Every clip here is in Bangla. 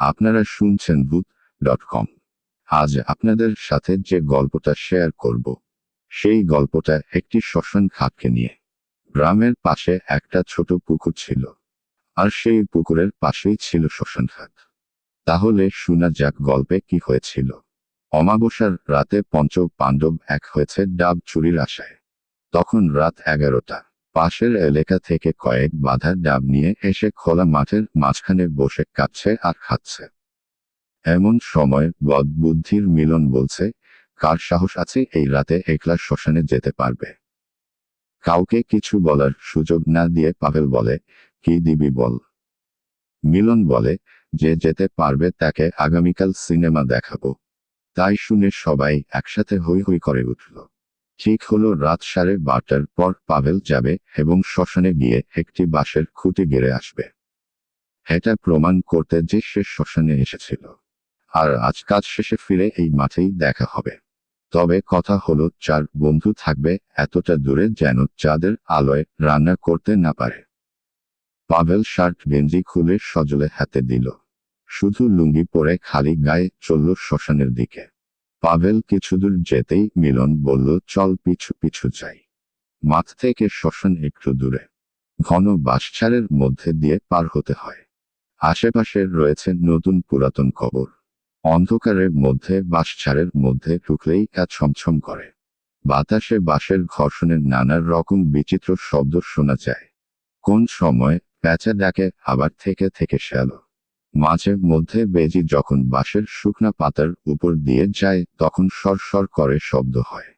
আপনারা শুনছেন ভূত ডট কম। আজ আপনাদের সাথে যে গল্পটা শেয়ার করব, সেই গল্পটা একটি শ্মশান ঘাটকে নিয়ে। গ্রামের পাশে একটা ছোট পুকুর ছিল, আর সেই পুকুরের পাশেই ছিল শ্মশান ঘাট। তাহলে শোনা যাক গল্পে কি হয়েছিল। অমাবস্যার রাতে পঞ্চ পাণ্ডব এক হয়েছে ডাব চুরির আশায়। তখন রাত এগারোটা। পাশের এলাকা থেকে কয়েক বাধার ডাব নিয়ে এসে খোলা মাঠের মাঝখানে বসে কাটছে আর খাচ্ছে। এমন সময় বদবুদ্ধির মিলন বলছে, কার সাহস আছে এই রাতে একলা শ্মশানে যেতে পারবে? কাউকে কিছু বলার সুযোগ না দিয়ে পাভেল বলে, কি দিবি বল? মিলন বলে, যে যেতে পারবে তাকে আগামীকাল সিনেমা দেখাবো। তাই শুনে সবাই একসাথে হই হই করে উঠল। ঠিক হলো রাত সাড়ে বারোটার পর পাভেল যাবে এবং শ্মশানে গিয়ে একটি বাঁশের খুঁটি গেড়ে আসবে। এটা প্রমাণ করতে যে সে শ্মশানে এসেছিল। আর আজ কাজ শেষে ফিরে এই মাঠেই দেখা হবে। তবে কথা হলো, চার বন্ধু থাকবে এতটা দূরে যেন চাঁদের আলোয় রান্না করতে না পারে। পাভেল শার্ট গেঞ্জি খুলে সজলে হাতে দিল। শুধু লুঙ্গি পরে খালি গায়ে চলল শ্মশানের দিকে। পাভেল কিছুদূর যেতেই মিলন বলল, চল পিছু পিছু যাই। মাঠ থেকে শ্মশান একটু দূরে। ঘন বাঁশছাড়ের মধ্যে দিয়ে পার হতে হয়। আশেপাশে রয়েছে নতুন পুরাতন কবর। অন্ধকারের মধ্যে বাঁশছাড়ের মধ্যে ঢুকলেই কা ছমছম করে। বাতাসে বাঁশের ঘর্ষণের নানা রকম বিচিত্র শব্দ শোনা যায়। কোন সময় প্যাঁচা ডাকে আবার থেকে থেকে শ্যালো। মাঝে মধ্যে বেজি যখন বাঁশের শুকনা পাতার উপর দিয়ে যায়, তখন সর সর করে শব্দ হয়।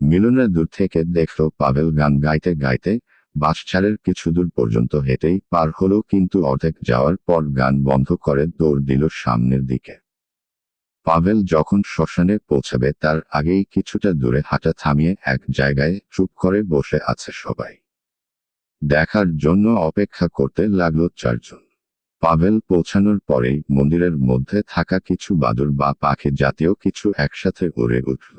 মিলনের দূর থেকে দেখল পাভেল গান গাইতে গাইতে বাঁশছাড়ের কিছু দূর পর্যন্ত হেঁটেই পার হলো, কিন্তু অর্ধেক যাওয়ার পর গান বন্ধ করে দৌড় দিল সামনের দিকে। পাভেল যখন শ্মশানে পৌঁছাবে, তার আগেই কিছুটা দূরে হাঁটা থামিয়ে এক জায়গায় চুপ করে বসে আছে সবাই। দেখার জন্য অপেক্ষা করতে লাগল চারজন। পাভেল পৌঁছানোর পরেই মন্দিরের মধ্যে থাকা কিছু বাদুর বা পাখি জাতীয় কিছু একসাথে উড়ে উঠল।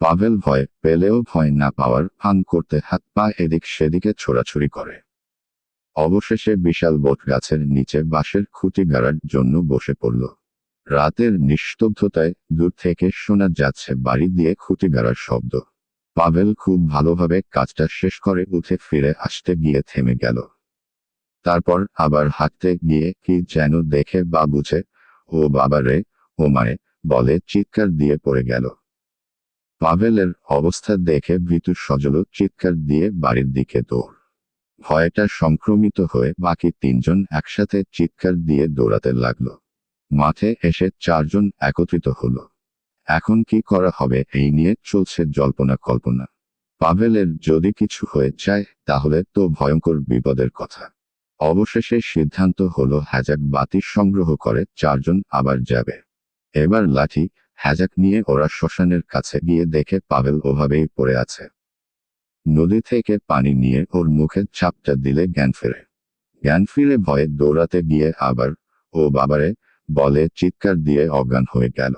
পাভেল ভয় পেলেও ভয় না পাওয়ার ফান করতে হাত পা এদিক সেদিকে ছোড়াছুড়ি করে। অবশেষে বিশাল বট গাছের নিচে বাঁশের খুঁটি গাড়ার জন্য বসে পড়ল। রাতের নিস্তব্ধতায় দূর থেকে শোনা যাচ্ছে বাড়ি দিয়ে খুঁটি গাড়ার শব্দ। পাভেল খুব ভালোভাবে কাজটা শেষ করে উঠে ফিরে আসতে গিয়ে থেমে গেল। তারপর আবার হাঁটতে গিয়ে কি যেন দেখে বা বুঝে, ও বাবা রে, ও মায়ে, বলে চিৎকার দিয়ে পড়ে গেল। পাভেলের অবস্থা দেখে ভীতু সজল চিৎকার দিয়ে বাড়ির দিকে দৌড়। ভয়টা সংক্রমিত হয়ে বাকি তিনজন একসাথে চিৎকার দিয়ে দৌড়াতে লাগল। মাঠে এসে চারজন একত্রিত হলো। এখন কি করা হবে এই নিয়ে চলছে জল্পনা কল্পনা। পাভেলের যদি কিছু হয়ে যায়, তাহলে তো ভয়ঙ্কর বিপদের কথা। অবশেষে সিদ্ধান্ত হলো হ্যাজাক বাতি সংগ্রহ করে, চারজন আবার যাবে। এবার লাঠি হ্যাজাক নিয়ে ওরা শ্মশানের কাছে গিয়ে দেখে পাভেল ওভাবেই পড়ে আছে। নদী থেকে পানি নিয়ে ওর মুখে চাপটা দিলে জ্ঞান ফেরে। জ্ঞান ফিরে ভয়ে দৌড়াতে গিয়ে আবার ও বাবারে বলে চিৎকার দিয়ে অজ্ঞান হয়ে গেল।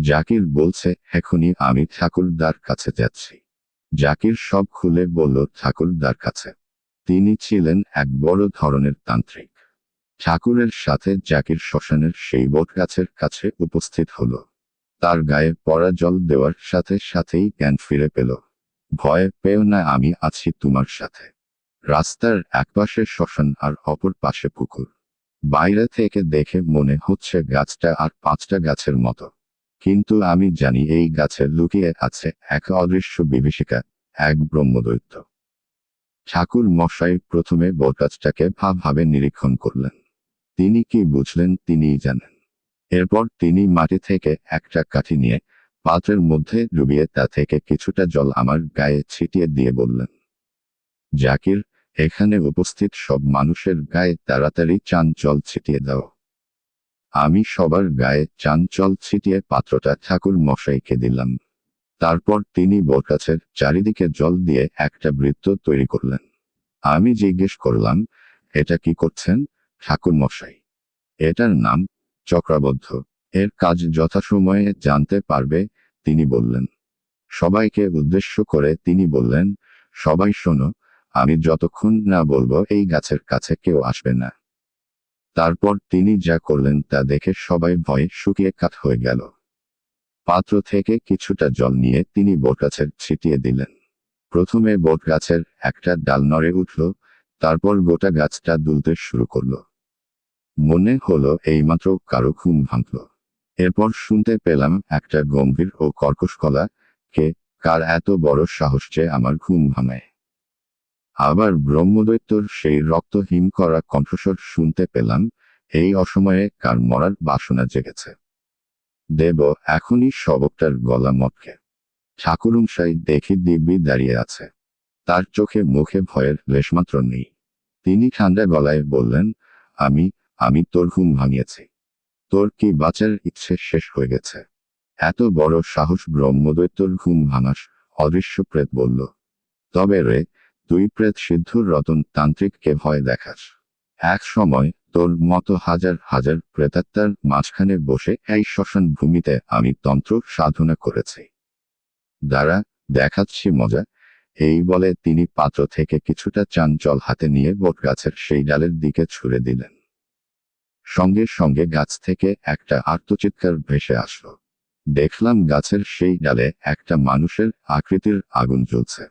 জাকির বলছে, এখনই আমি ঠাকুরদার কাছে যাচ্ছি। জাকির সব খুলে বলল, ঠাকুরদার কাছে। তিনি ছিলেন এক বড় ধরনের তান্ত্রিক। ঠাকুরের সাথে জাকির শ্মশানের সেই বট গাছের কাছে উপস্থিত হল। তার গায়ে পড়া জল দেওয়ার সাথে সাথেই জ্ঞান ফিরে পেল। ভয় পেও না, আমি আছি তোমার সাথে। রাস্তার একপাশে শ্মশান আর অপর পাশে পুকুর। বাইরে থেকে দেখে মনে হচ্ছে গাছটা আর পাঁচটা গাছের মতো। কিন্তু আমি জানি এই গাছে লুকিয়ে আছে এক অদৃশ্য বিভীষিকা, এক ব্রহ্মদৈত্য। ঠাকুর মশাই প্রথমে বটগাছটাকে ভাবভাবে নিরীক্ষণ করলেন। তিনি কি বুঝলেন তিনিই জানেন। এরপর তিনি মাটি থেকে একটা কাঠি নিয়ে পাত্রের মধ্যে ডুবিয়ে তা থেকে কিছুটা জল আমার গায়ে ছিটিয়ে দিয়ে বললেন, জাকির, এখানে উপস্থিত সব মানুষের গায়ে তাড়াতাড়ি চান জল ছিটিয়ে দাও। আমি সবার গায়ে চান জল ছিটিয়ে পাত্রটা ঠাকুর মশাইকে দিলাম। তারপর তিনি বটগাছের চারিদিকে জল দিয়ে একটা বৃত্ত তৈরি করলেন। আমি জিজ্ঞেস করলাম, এটা কি করছেন ঠাকুর মশাই এটার নাম চক্রাবদ্ধ। এর কাজ যথাসময়ে জানতে পারবে, তিনি বললেন। সবাইকে উদ্দেশ্য করে তিনি বললেন, সবাই শোনো, আমি যতক্ষণ না বলব এই গাছের কাছে কেউ আসবে না। তারপর তিনি যা করলেন তা দেখে সবাই ভয়ে শুকিয়ে কাঠ হয়ে গেল। পাত্র থেকে কিছুটা জল নিয়ে তিনি বটগাছের ছিটিয়ে দিলেন। প্রথমে বটগাছের একটা ডাল নড়ে উঠল, তারপর গোটা গাছটা দুলতে শুরু করল। মনে হলো এইমাত্র কারও ঘুম ভাঙল। এরপর শুনতে পেলাম একটা গম্ভীর ও কর্কশ গলা কে, কার এত বড় সাহস যে আমার ঘুম ভাঙায়? আবার ব্রহ্মদৈত্যর সেই রক্তহীন করা কণ্ঠস্বর শুনতে পেলাম, এই অসময়ে কার মরার বাসনা জেগেছে। দেব, এখনই শবকটার গলা মটকে। ঠাকুরমশাই দেখি দিব্যি দাঁড়িয়ে আছে। তার চোখে মুখে ভয়ের লেশমাত্র নেই। তিনি ঠান্ডা গলায় বললেন, আমি আমি তোর ঘুম ভাঙিয়েছি। তোর কি বাঁচার ইচ্ছে শেষ হয়ে গেছে? এত বড় সাহস ব্রহ্মদৈত্যর ঘুম ভাঙাস, অদৃশ্য প্রেত বলল। তবে রে, তুই প্রেত সিদ্ধুর রতন তান্ত্রিককে ভয় দেখাস। এক সময় তোর মতো হাজার হাজার প্রেতাত্মার মাঝখানে বসে এই শ্মশান ভূমিতে আমি তন্ত্র সাধনা করেছি। দ্বারা দেখাচ্ছি মজা। এই বলে তিনি পাত্র থেকে কিছুটা চান জল হাতে নিয়ে বটগাছের সেই ডালের দিকে ছুড়ে দিলেন। সঙ্গে সঙ্গে গাছ থেকে একটা আর্তচিৎকার ভেসে আসলো। দেখলাম গাছের সেই ডালে একটা মানুষের আকৃতির আগুন জ্বলছে।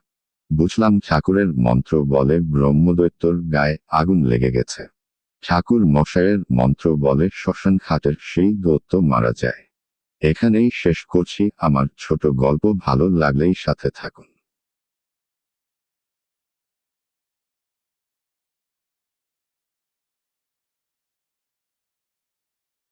বুঝলাম ঠাকুরের মন্ত্র বলে ব্রহ্মদৈত্যর গায়ে আগুন লেগে গেছে। ঠাকুর মশায়ের মন্ত্র বলে শ্মশান খাটের সেই দত্ত মারা যায়। এখানেই শেষ করছি। আমার ছোট গল্প ভালো লাগলেই সাথে থাকুন।